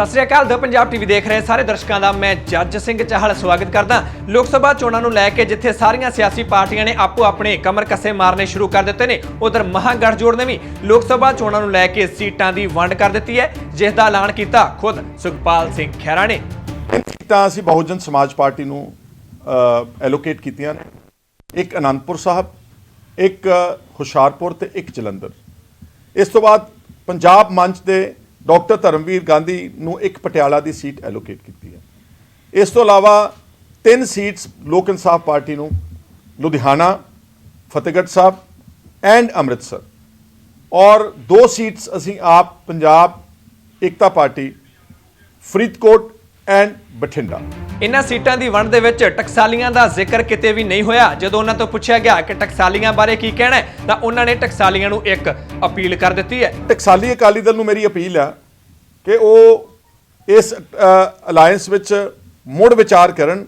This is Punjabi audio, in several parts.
ਸਤਿ ਸ੍ਰੀ ਅਕਾਲ, ਦ ਪੰਜਾਬ ਟੀਵੀ ਦੇਖ ਰਹੇ ਸਾਰੇ ਦਰਸ਼ਕਾਂ ਦਾ, ਮੈਂ ਜੱਜ ਸਿੰਘ ਚਾਹਲ ਸਵਾਗਤ ਕਰਦਾ। ਲੋਕ ਸਭਾ ਚੋਣਾਂ ਨੂੰ ਲੈ ਕੇ ਜਿੱਥੇ ਸਾਰੀਆਂ ਸਿਆਸੀ ਪਾਰਟੀਆਂ ਨੇ ਆਪੋ ਆਪਣੇ ਕਮਰ ਕੱਸੇ ਮਾਰਨੇ ਸ਼ੁਰੂ ਕਰ ਦਿੱਤੇ ਨੇ, ਉਧਰ ਮਹਾਗੜਜੋੜ ਨੇ ਵੀ ਲੋਕ ਸਭਾ ਚੋਣਾਂ ਨੂੰ ਲੈ ਕੇ ਸੀਟਾਂ ਦੀ ਵੰਡ ਕਰ ਦਿੱਤੀ ਹੈ, ਜਿਸ ਦਾ ਐਲਾਨ ਕੀਤਾ ਖੁਦ ਸੁਖਪਾਲ ਸਿੰਘ ਖਹਿਰਾ ਨੇ। ਤਾਂ ਅਸੀਂ ਬਹੁਜਨ ਸਮਾਜ ਪਾਰਟੀ ਨੂੰ ਐਲੋਕੇਟ ਕੀਤੀਆਂ ਨੇ। ਇੱਕ ਅਨੰਦਪੁਰ ਸਾਹਿਬ, ਇੱਕ ਹੁਸ਼ਿਆਰਪੁਰ ਤੇ ਇੱਕ ਜਲੰਧਰ। ਇਸ ਤੋਂ ਬਾਅਦ ਪੰਜਾਬ ਮੰਚ ਦੇ ਡਾਕਟਰ ਧਰਮਵੀਰ ਗਾਂਧੀ ਨੂੰ ਇੱਕ ਪਟਿਆਲਾ ਦੀ ਸੀਟ ਐਲੋਕੇਟ ਕੀਤੀ ਹੈ। ਇਸ ਤੋਂ ਇਲਾਵਾ ਤਿੰਨ ਸੀਟਸ ਲੋਕ ਇਨਸਾਫ ਪਾਰਟੀ ਨੂੰ, ਲੁਧਿਆਣਾ, ਫਤਿਹਗੜ੍ਹ ਸਾਹਿਬ ਐਂਡ ਅੰਮ੍ਰਿਤਸਰ। ਔਰ ਦੋ ਸੀਟਸ ਅਸੀਂ ਆਪ ਪੰਜਾਬ ਏਕਤਾ ਪਾਰਟੀ, ਫਰੀਦਕੋਟ ਐਂਡ ਬਠਿੰਡਾ। ਇਨ੍ਹਾਂ ਸੀਟਾਂ ਦੀ ਵੰਡ ਦੇ ਵਿੱਚ ਟਕਸਾਲੀਆਂ ਦਾ ਜ਼ਿਕਰ ਕਿਤੇ ਵੀ ਨਹੀਂ ਹੋਇਆ। ਜਦੋਂ ਉਹਨਾਂ ਤੋਂ ਪੁੱਛਿਆ ਗਿਆ ਕਿ ਟਕਸਾਲੀਆਂ ਬਾਰੇ ਕੀ ਕਹਿਣਾ ਹੈ ਤਾਂ ਉਹਨਾਂ ਨੇ ਟਕਸਾਲੀਆਂ ਨੂੰ ਇੱਕ ਅਪੀਲ ਕਰ ਦਿੱਤੀ ਹੈ। ਟਕਸਾਲੀ ਅਕਾਲੀ ਦਲ ਨੂੰ ਮੇਰੀ ਅਪੀਲ ਆ ਕਿ ਉਹ ਇਸ ਅਲਾਈਅੰਸ ਵਿੱਚ ਮੁੜ ਵਿਚਾਰ ਕਰਨ।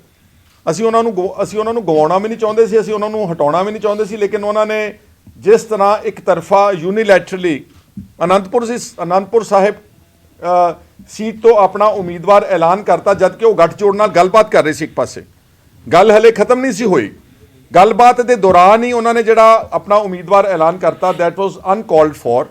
ਅਸੀਂ ਉਹਨਾਂ ਨੂੰ ਅਸੀਂ ਉਹਨਾਂ ਨੂੰ ਗਵਾਉਣਾ ਵੀ ਨਹੀਂ ਚਾਹੁੰਦੇ ਸੀ ਅਸੀਂ ਉਹਨਾਂ ਨੂੰ ਹਟਾਉਣਾ ਵੀ ਨਹੀਂ ਚਾਹੁੰਦੇ ਸੀ ਲੇਕਿਨ ਉਹਨਾਂ ਨੇ ਜਿਸ ਤਰ੍ਹਾਂ ਇੱਕ ਤਰਫਾ ਯੂਨੀਲੈਟਰਲੀ ਅਨੰਦਪੁਰ ਸੀ ਅਨੰਦਪੁਰ ਸਾਹਿਬ ਸੀਟ ਤੋਂ ਆਪਣਾ ਉਮੀਦਵਾਰ ਐਲਾਨ ਕਰਤਾ ਜਦ ਕਿ ਉਹ ਗੱਠਜੋੜ ਨਾਲ ਗੱਲਬਾਤ ਕਰ ਰਹੇ ਸੀ ਇੱਕ ਪਾਸੇ। ਗੱਲ ਹਲੇ ਖਤਮ ਨਹੀਂ ਸੀ ਹੋਈ। ਗੱਲਬਾਤ ਦੇ ਦੌਰਾਨ ਹੀ ਉਹਨਾਂ ਨੇ ਜਿਹੜਾ ਆਪਣਾ ਉਮੀਦਵਾਰ ਐਲਾਨ ਕਰਤਾ ਦੈਟ ਵਾਸ ਅਨਕਾਲਡ ਫॉर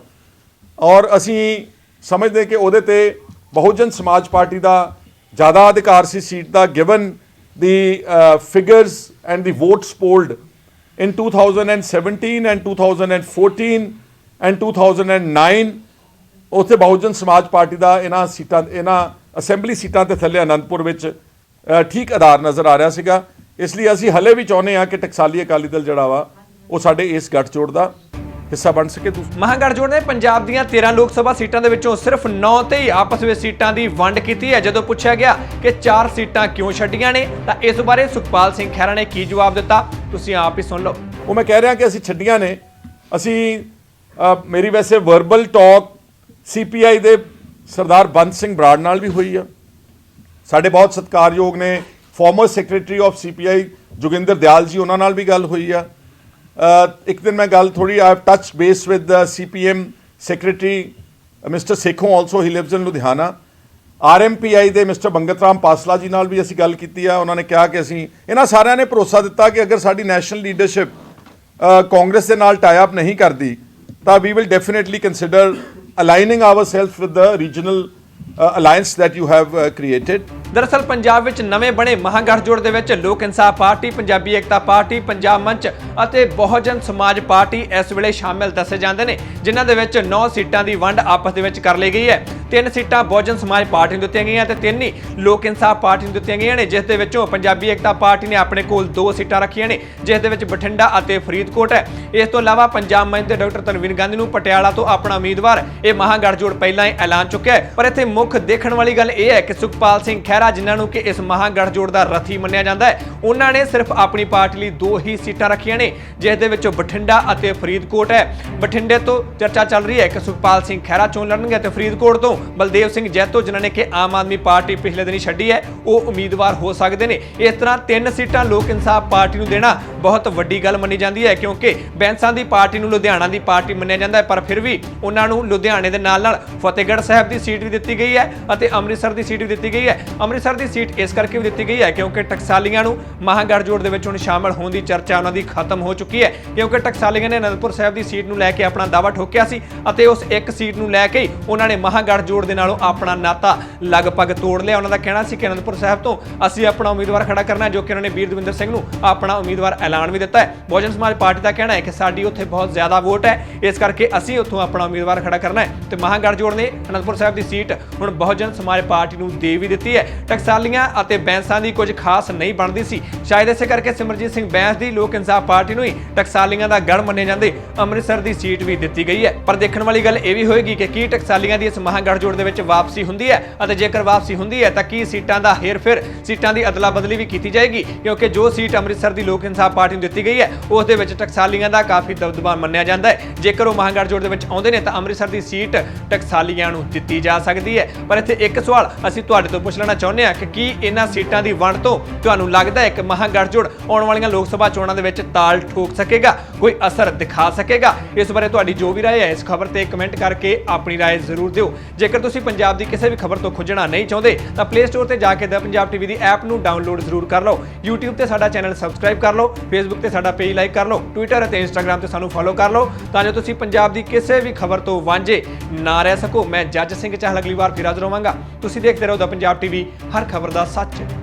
ਔਰ ਅਸੀਂ ਸਮਝਦੇ ਕਿ ਉਹਦੇ ਤੇ ਬਹੁਜਨ ਸਮਾਜ ਪਾਰਟੀ ਦਾ ਜ਼ਿਆਦਾ ਅਧਿਕਾਰ ਸੀ, seat the given the figures and the votes polled in 2017 and 2014 and 2009 ਉੱਥੇ ਬਹੁਜਨ ਸਮਾਜ ਪਾਰਟੀ ਦਾ ਇਹਨਾਂ ਸੀਟਾਂ ਇਹਨਾਂ ਅਸੈਂਬਲੀ ਸੀਟਾਂ ਤੇ ਥੱਲੇ ਅਨੰਦਪੁਰ ਵਿੱਚ ਠੀਕ ਆਧਾਰ ਨਜ਼ਰ ਆ ਰਿਹਾ ਸੀਗਾ। ਇਸ ਲਈ ਅਸੀਂ ਹਲੇ ਵੀ ਚਾਹੁੰਦੇ ਹਾਂ ਕਿ ਟਕਸਾਲੀ ਅਕਾਲੀ ਦਲ ਜਿਹੜਾ ਵਾ ਉਹ ਸਾਡੇ ਇਸ ਗੱਠਜੋੜ ਦਾ ਹਿੱਸਾ ਬਣ ਸਕੇ। ਮਹਾਗੜਜੋੜ ਨੇ ਪੰਜਾਬ ਦੀਆਂ 13 ਲੋਕ ਸਭਾ ਸੀਟਾਂ ਦੇ ਵਿੱਚੋਂ ਸਿਰਫ 9 ਤੇ ਹੀ ਆਪਸ ਵਿੱਚ ਸੀਟਾਂ ਦੀ ਵੰਡ ਕੀਤੀ ਹੈ। ਜਦੋਂ ਪੁੱਛਿਆ ਗਿਆ ਕਿ 4 ਸੀਟਾਂ ਕਿਉਂ ਛੱਡੀਆਂ ਨੇ ਤਾਂ ਇਸ ਬਾਰੇ ਸੁਖਪਾਲ ਸਿੰਘ ਖਹਿਰਾ ਨੇ ਕੀ ਜਵਾਬ ਦਿੱਤਾ? ਤੁਸੀਂ ਆਪ ਹੀ ਸੁਣ ਲਓ। ਉਹ ਮੈਂ ਕਹਿ ਰਿਹਾ ਕਿ ਅਸੀਂ ਛੱਡੀਆਂ ਨੇ। ਅਸੀਂ ਮੇਰੀ ਵੈਸੇ ਵਰਬਲ ਟਾਕ ਸੀਪੀਆਈ ਦੇ ਸਰਦਾਰ ਬੰਦ ਸਿੰਘ ਬਰਾੜ ਨਾਲ ਵੀ ਹੋਈ ਆ। ਸਾਡੇ ਬਹੁਤ ਸਤਿਕਾਰਯੋਗ ਨੇ former secretary of CPI Joginder Dayal ji, ਉਹਨਾਂ ਨਾਲ ਵੀ ਗੱਲ ਹੋਈ ਆ। ਇੱਕ ਦਿਨ ਮੈਂ ਗੱਲ ਥੋੜੀ I touch base with CPM secretary mister Sekhon also he lives in Ludhiana RMPI ਦੇ ਮਿਸਟਰ ਬੰਗਤ ਰਾਮ ਪਾਸਲਾ ਜੀ ਨਾਲ ਵੀ ਅਸੀਂ ਗੱਲ ਕੀਤੀ ਆ, ਉਹਨਾਂ ਨੇ ਕਿਹਾ ਕਿ ਅਸੀਂ, ਇਹਨਾਂ ਸਾਰਿਆਂ ਨੇ ਭਰੋਸਾ ਦਿੱਤਾ ਕਿ ਅਗਰ ਸਾਡੀ ਨੈਸ਼ਨਲ ਲੀਡਰਸ਼ਿਪ ਕਾਂਗਰਸ ਦੇ ਨਾਲ ਟਾਈ ਅਪ ਨਹੀਂ ਕਰਦੀ, ਤਾਂ we will definitely consider aligning ourselves with the regional uh, alliance that you have uh, created. ਦਰਅਸਲ ਪੰਜਾਬ ਵਿੱਚ ਨਵੇਂ ਬਣੇ ਮਹਾਗੜਜੋੜ ਦੇ ਵਿੱਚ ਲੋਕ ਇਨਸਾਫ ਪਾਰਟੀ, ਪੰਜਾਬੀ ਏਕਤਾ ਪਾਰਟੀ, ਪੰਜਾਬ ਮੰਚ ਅਤੇ ਬਹੁਜਨ ਸਮਾਜ ਪਾਰਟੀ ਇਸ ਵੇਲੇ ਸ਼ਾਮਿਲ ਦੱਸੇ ਜਾਂਦੇ ਨੇ, ਜਿਨ੍ਹਾਂ ਦੇ ਵਿੱਚ 9 ਸੀਟਾਂ ਦੀ ਵੰਡ ਆਪਸ ਦੇ ਵਿੱਚ ਕਰ ਲਈ ਗਈ ਹੈ। ਤਿੰਨ ਸੀਟਾਂ ਬਹੁਜਨ ਸਮਾਜ ਪਾਰਟੀ ਨੂੰ ਦਿੱਤੀਆਂ ਗਈਆਂ ਤੇ ਤਿੰਨ ਹੀ ਲੋਕ ਇਨਸਾਫ ਪਾਰਟੀ ਨੂੰ ਦਿੱਤੀਆਂ ਗਈਆਂ ਨੇ, ਜਿਸ ਦੇ ਵਿੱਚੋਂ ਪੰਜਾਬੀ ਏਕਤਾ ਪਾਰਟੀ ਨੇ ਆਪਣੇ ਕੋਲ ਦੋ ਸੀਟਾਂ ਰੱਖੀਆਂ ਨੇ, ਜਿਸ ਦੇ ਵਿੱਚ ਬਠਿੰਡਾ ਅਤੇ ਫਰੀਦਕੋਟ ਹੈ। ਇਸ ਤੋਂ ਇਲਾਵਾ ਪੰਜਾਬ ਮੰਚ ਦੇ ਡਾਕਟਰ ਤਨਵੀਰ ਗਾਂਧੀ ਨੂੰ ਪਟਿਆਲਾ ਤੋਂ ਆਪਣਾ ਉਮੀਦਵਾਰ ਇਹ ਮਹਾਗੜਜੋੜ ਪਹਿਲਾਂ ਹੀ ਐਲਾਨ ਚੁੱਕਿਆ ਹੈ। ਪਰ ਇੱਥੇ ਮੁੱਖ ਦੇਖਣ ਵਾਲੀ ਗੱਲ ਇਹ ਹੈ ਕਿ ਸੁਖਪਾਲ ਸਿੰਘ ਖਹਿਰਾ ਜਿਨ੍ਹਾਂ ਨੂੰ ਕਿ ਇਸ ਮਹਾਗੜਜੋੜ ਦਾ ਰਥੀ ਮੰਨਿਆ ਜਾਂਦਾ ਹੈ। ਉਹਨਾਂ ਨੇ ਸਿਰਫ ਆਪਣੀ ਪਾਰਟੀ ਲਈ ਦੋ ਹੀ ਸੀਟਾਂ ਰੱਖੀਆਂ ਨੇ, ਜਿਸ ਦੇ ਵਿੱਚੋਂ ਬਠਿੰਡਾ ਅਤੇ ਫਰੀਦਕੋਟ ਹੈ। ਬਠਿੰਡੇ ਤੋਂ ਚਰਚਾ ਚੱਲ ਰਹੀ ਹੈ ਕਿ ਸੁਖਪਾਲ ਸਿੰਘ ਖਹਿਰਾ ਚੋਣ ਲੜਨਗੇ ਤੇ ਫਰੀਦਕੋਟ ਤੋਂ ਬਲਦੇਵ ਸਿੰਘ ਜੈਤੋ, ਜਿਨ੍ਹਾਂ ਨੇ ਕਿ ਆਮ ਆਦਮੀ ਪਾਰਟੀ ਪਿਛਲੇ ਦਿਨੀ ਛੱਡੀ ਹੈ, ਉਹ ਉਮੀਦਵਾਰ ਹੋ ਸਕਦੇ ਨੇ। ਇਸ ਤਰ੍ਹਾਂ ਤਿੰਨ ਸੀਟਾਂ ਲੋਕ ਇਨਸਾਫ ਪਾਰਟੀ ਨੂੰ ਦੇਣਾ ਬਹੁਤ ਵੱਡੀ ਗੱਲ ਮੰਨੀ ਜਾਂਦੀ ਹੈ, ਕਿਉਂਕਿ ਬੈਂਸਾਂ ਦੀ ਪਾਰਟੀ ਨੂੰ ਲੁਧਿਆਣਾ ਦੀ ਪਾਰਟੀ ਮੰਨਿਆ ਜਾਂਦਾ ਹੈ, ਪਰ ਫਿਰ ਵੀ ਉਹਨਾਂ ਨੂੰ ਲੁਧਿਆਣੇ ਦੇ ਨਾਲ ਨਾਲ ਫਤਿਹਗੜ੍ਹ ਸਾਹਿਬ ਦੀ ਸੀਟ ਵੀ ਦਿੱਤੀ ਗਈ ਹੈ ਅਤੇ ਅੰਮ੍ਰਿਤਸਰ ਦੀ ਸੀਟ ਵੀ ਦਿੱਤੀ ਗਈ ਹੈ। ਅੰਮ੍ਰਿਤਸਰ ਦੀ ਸੀਟ ਇਸ ਕਰਕੇ ਵੀ ਦਿੱਤੀ ਗਈ ਹੈ ਕਿਉਂਕਿ ਟਕਸਾਲੀਆਂ ਨੂੰ ਮਹਾਗੜਜੋੜ ਦੇ ਵਿੱਚ ਹੁਣ ਸ਼ਾਮਲ ਹੋਣ ਦੀ ਚਰਚਾ ਉਹਨਾਂ ਦੀ ਖਤਮ ਹੋ ਚੁੱਕੀ ਹੈ। ਕਿਉਂਕਿ ਟਕਸਾਲੀਆਂ ਨੇ ਅਨੰਦਪੁਰ ਸਾਹਿਬ ਦੀ ਸੀਟ ਨੂੰ ਲੈ ਕੇ ਆਪਣਾ ਦਾਅਵਾ ਠੋਕਿਆ ਸੀ ਅਤੇ ਉਸ ਇੱਕ ਸੀਟ ਨੂੰ ਲੈ ਕੇ ਹੀ ਉਹਨਾਂ ਨੇ ਮਹਾਗੜਜੋੜ ਦੇ ਨਾਲੋਂ ਆਪਣਾ ਨਾਤਾ ਲਗਭਗ ਤੋੜ ਲਿਆ। ਉਹਨਾਂ ਦਾ ਕਹਿਣਾ ਸੀ ਕਿ ਅਨੰਦਪੁਰ ਸਾਹਿਬ ਤੋਂ ਅਸੀਂ ਆਪਣਾ ਉਮੀਦਵਾਰ ਖੜਾ ਕਰਨਾ ਜੋ ਕਿ ਉਹਨਾਂ ਨੇ ਵੀਰ ਦਵਿੰਦਰ ਸਿੰਘ ਨੂੰ ਆਪਣਾ ਉਮੀਦਵਾਰ ਐਲਾਨ ਵੀ ਦਿੱਤਾ ਹੈ। ਬਹੁਜਨ ਸਮਾਜ ਪਾਰਟੀ ਦਾ ਕਹਿਣਾ ਹੈ ਕਿ ਸਾਡੀ ਉੱਥੇ ਬਹੁਤ ਜ਼ਿਆਦਾ ਵੋਟ ਹੈ, ਇਸ ਕਰਕੇ ਅਸੀਂ ਉੱਥੋਂ ਆਪਣਾ ਉਮੀਦਵਾਰ ਖੜਾ ਕਰਨਾ ਹੈ। ਤੇ ਮਹਾਗੜਜੋੜ ਨੇ ਅਨੰਦਪੁਰ ਸਾਹਿਬ ਦੀ ਸੀਟ ਹੁਣ ਬਹੁਜਨ ਸਮਾਜ ਪਾਰਟੀ ਨੂੰ ਦੇ ਵੀ ਦਿੱਤੀ ਹੈ। ਟਕਸਾਲੀਆਂ ਅਤੇ ਬੈਂਸਾਂ ਦੀ ਕੁਝ ਖਾਸ ਨਹੀਂ ਬਣਦੀ ਸੀ। ਸ਼ਾਇਦ ਇਸੇ ਕਰਕੇ ਸਿਮਰਜੀਤ ਸਿੰਘ ਬੈਂਸ ਦੀ ਲੋਕ ਇਨਸਾਫ ਪਾਰਟੀ ਨੂੰ ਹੀ ਟਕਸਾਲੀਆਂ ਦਾ ਗੜ ਮੰਨੇ ਜਾਂਦੇ ਅੰਮ੍ਰਿਤਸਰ ਦੀ ਸੀਟ ਵੀ ਦਿੱਤੀ ਗਈ ਹੈ। ਪਰ ਦੇਖਣ ਵਾਲੀ ਗੱਲ ਇਹ ਵੀ ਹੋਏਗੀ ਕਿ ਕੀ ਟਕਸਾਲੀਆਂ ਦੀ ਇਸ ਮਹਾਗੜਜੋੜ ਦੇ ਵਿੱਚ ਵਾਪਸੀ ਹੁੰਦੀ ਹੈ ਅਤੇ ਜੇਕਰ ਵਾਪਸੀ ਹੁੰਦੀ ਹੈ ਤਾਂ ਕੀ ਸੀਟਾਂ ਦਾ ਹੇਰ-ਫੇਰ, ਸੀਟਾਂ ਦੀ ਅਦਲਾ ਬਦਲੀ ਵੀ ਕੀਤੀ ਜਾਏਗੀ? ਕਿਉਂਕਿ ਜੋ ਸੀਟ ਅੰਮ੍ਰਿਤਸਰ ਦੀ ਲੋਕ ਇਨਸਾਫ ਪਾਰਟੀ ਨੂੰ ਦਿੱਤੀ ਗਈ ਹੈ, ਉਸ ਦੇ ਵਿੱਚ ਟਕਸਾਲੀਆਂ ਦਾ ਕਾਫੀ ਦਬਦਬਾ ਮੰਨਿਆ ਜਾਂਦਾ ਹੈ। ਜੇਕਰ ਉਹ ਮਹਾਗੜਜੋੜ ਦੇ ਵਿੱਚ ਆਉਂਦੇ ਨੇ ਤਾਂ ਅੰਮ੍ਰਿਤਸਰ ਦੀ ਸੀਟ ਟਕਸਾਲੀਆਂ ਨੂੰ ਦਿੱਤੀ ਜਾ ਸਕਦੀ ਹੈ। ਪਰ ਇੱਥੇ ਇੱਕ ਸਵਾਲ ਅਸੀਂ ਤੁਹਾਡੇ ਤੋਂ ਪੁੱਛ ਲੈਣਾ ਚਾਹੁੰਦੇ ਚਾਹੁੰਦੇ ਹਾਂ ਕਿ ਕੀ ਇਹਨਾਂ ਸੀਟਾਂ ਦੀ ਵੰਡ ਤੋਂ ਤੁਹਾਨੂੰ ਲੱਗਦਾ ਹੈ ਕਿ ਮਹਾਗੜਜੋੜ ਆਉਣ ਵਾਲੀਆਂ ਲੋਕ ਸਭਾ ਚੋਣਾਂ ਦੇ ਵਿੱਚ ਤਾਲ ਠੋਕ ਸਕੇਗਾ ਕੋਈ ਅਸਰ ਦਿਖਾ ਸਕੇਗਾ ਇਸ ਬਾਰੇ ਤੁਹਾਡੀ ਜੋ ਵੀ رائے ਹੈ ਇਸ ਖਬਰ ਤੇ ਕਮੈਂਟ ਕਰਕੇ ਆਪਣੀ رائے ਜ਼ਰੂਰ ਦਿਓ ਜੇਕਰ ਤੁਸੀਂ ਪੰਜਾਬ ਦੀ ਕਿਸੇ ਵੀ ਖਬਰ ਤੋਂ ਖੁੱਜਣਾ ਨਹੀਂ ਚਾਹੁੰਦੇ ਤਾਂ ਪਲੇ ਸਟੋਰ ਤੇ ਜਾ ਕੇ ਦ ਪੰਜਾਬ ਟੀਵੀ ਦੀ ਐਪ ਨੂੰ ਡਾਊਨਲੋਡ ਜ਼ਰੂਰ ਕਰ ਲਓ YouTube ਤੇ ਸਾਡਾ ਚੈਨਲ ਸਬਸਕ੍ਰਾਈਬ ਕਰ ਲਓ Facebook ਤੇ ਸਾਡਾ ਪੇਜ ਲਾਈਕ ਕਰ ਲਓ Twitter ਅਤੇ Instagram ਤੇ ਸਾਨੂੰ ਫੋਲੋ ਕਰ ਲਓ ਤਾਂ ਜੋ ਤੁਸੀਂ ਪੰਜਾਬ ਦੀ ਕਿਸੇ ਵੀ ਖਬਰ ਤੋਂ ਵਾਂਝੇ ਨਾ ਰਹਿ ਸਕੋ ਮੈਂ ਜੱਜ ਸਿੰਘ ਚਾਹਲ ਅਗਲੀ ਵਾਰ ਫਿਰ ਹਾਜ਼ਰ ਹੋਵਾਂਗਾ ਤੁਸੀਂ ਦੇਖਦੇ ਰਹੋ ਦਾ ਪੰਜਾਬ ਟੀਵੀ ਹਰ ਖਬਰ ਦਾ ਸੱਚ।